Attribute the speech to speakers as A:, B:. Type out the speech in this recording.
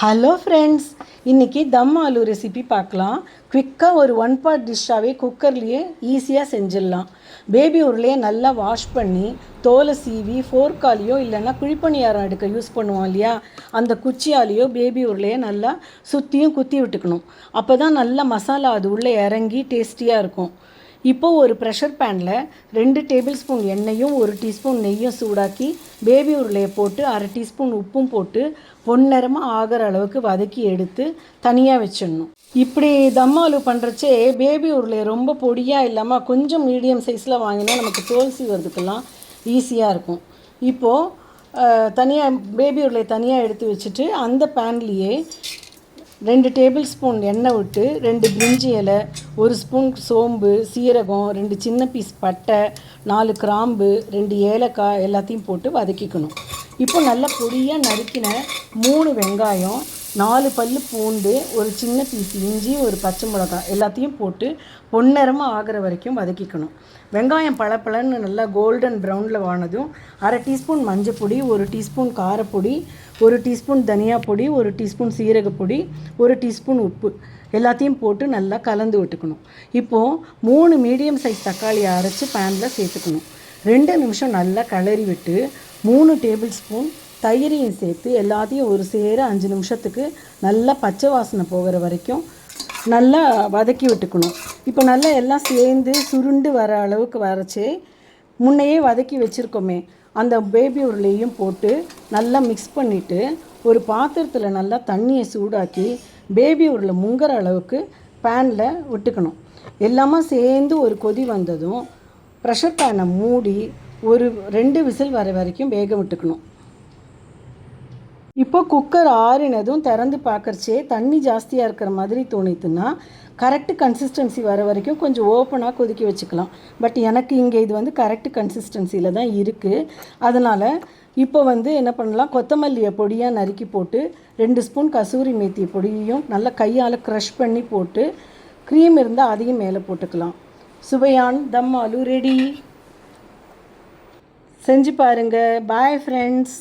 A: Hello friends இன்றைக்கி தம் aloo recipe பார்க்கலாம். குவிக்காக ஒரு ஒன் பார்ட் டிஷ்ஷாகவே குக்கர்லேயே ஈஸியாக செஞ்சிடலாம். பேபி உருளையை நல்லா வாஷ் பண்ணி தோலை சீவி ஃபோர்க்காலேயோ இல்லைன்னா குழிப்பணியாரம் எடுக்க யூஸ் பண்ணுவோம் இல்லையா? அந்த குச்சியாலேயோ பேபி உருளையை நல்லா சுற்றியும் குத்தி விட்டுக்கணும். அப்போ தான் நல்லா மசாலா அது உள்ளே இறங்கி டேஸ்டியாக இருக்கும். இப்போது ஒரு ப்ரெஷர் பேனில் ரெண்டு டேபிள் ஸ்பூன் எண்ணெயும் ஒரு டீஸ்பூன் நெய்யும் சூடாக்கி பேபி உருளையை போட்டு அரை டீஸ்பூன் உப்பும் போட்டு பொன்னிறமாக ஆகிற அளவுக்கு வதக்கி எடுத்து தனியாக வச்சிடணும். இப்படி தம் ஆலு பண்ணுறச்சே பேபி உருளையை ரொம்ப பொடியாக இல்லாமல் கொஞ்சம் மீடியம் சைஸில் வாங்கினா நமக்கு தோல் சீவறதுக்கெல்லாம் ஈஸியாக இருக்கும். இப்போது தனியாக பேபி உருளை தனியாக எடுத்து வச்சுட்டு அந்த பேன்லேயே ரெண்டு டேபிள் ஸ்பூன் எண்ணெய் விட்டு ரெண்டு பிரிஞ்சி இலை ஒரு ஸ்பூன் சோம்பு சீரகம் ரெண்டு சின்ன பீஸ் பட்டை நாலு கிராம்பு ரெண்டு ஏலக்காய் எல்லாத்தையும் போட்டு வதக்கிக்கணும். இப்போ நல்லா பொடியாக நறுக்கின மூணு வெங்காயம் நாலு பல் பூண்டு ஒரு சின்ன பீஸ் இஞ்சி ஒரு பச்சை மிளகாய் எல்லாத்தையும் போட்டு பொன்னரமாக ஆகிற வரைக்கும் வதக்கிக்கணும். வெங்காயம் பளபளன்னு நல்லா கோல்டன் ப்ரௌனில் வானதும் அரை டீஸ்பூன் மஞ்சப்பொடி ஒரு டீஸ்பூன் காரப்பொடி ஒரு டீஸ்பூன் தனியா பொடி ஒரு டீஸ்பூன் சீரகப்பொடி ஒரு டீஸ்பூன் உப்பு எல்லாத்தையும் போட்டு நல்லா கலந்து விட்டுக்கணும். இப்போது மூணு மீடியம் சைஸ் தக்காளியை அரைச்சி பேனில் சேர்த்துக்கணும். ரெண்டு நிமிஷம் நல்லா கிளறி விட்டு மூணு டேபிள் ஸ்பூன் தயிரையும் சேர்த்து எல்லாத்தையும் ஒரு சேர அஞ்சு நிமிஷத்துக்கு நல்லா பச்சை வாசனை போகிற வரைக்கும் நல்லா வதக்கி விட்டுக்கணும். இப்போ நல்லா எல்லாம் சேர்ந்து சுருண்டு வர அளவுக்கு வரைச்சி முன்னையே வதக்கி வச்சுருக்கோமே அந்த பேபி உருளையும் போட்டு நல்லா மிக்ஸ் பண்ணிவிட்டு ஒரு பாத்திரத்தில் நல்லா தண்ணியை சூடாக்கி பேபி உருளை முங்குற அளவுக்கு பேனில் விட்டுக்கணும். எல்லாமே சேர்ந்து ஒரு கொதி வந்ததும் ப்ரெஷர் பேனை மூடி ஒரு ரெண்டு விசில் வர வரைக்கும் வேக விட்டுக்கணும். இப்போ குக்கர் ஆறினதும் திறந்து பார்க்கறச்சே தண்ணி ஜாஸ்தியாக இருக்கிற மாதிரி தோணித்துன்னா கரெக்டு கன்சிஸ்டன்சி வர வரைக்கும் கொஞ்சம் ஓப்பனாக கொதிக்க வச்சுக்கலாம். பட் எனக்கு இங்கே இது வந்து கரெக்டு கன்சிஸ்டன்சியில் தான் இருக்குது அதனால் இப்போ வந்து என்ன பண்ணலாம்? கொத்தமல்லியை பொடியாக நறுக்கி போட்டு ரெண்டு ஸ்பூன் கசூரி மேத்தி பொடியையும் நல்லா கையால் க்ரஷ் பண்ணி போட்டு க்ரீம் இருந்தால் அதையும் மேலே போட்டுக்கலாம். சுவையான் தம் ஆலு ரெடி செஞ்சு பாருங்கள் பாய் ஃப்ரெண்ட்ஸ்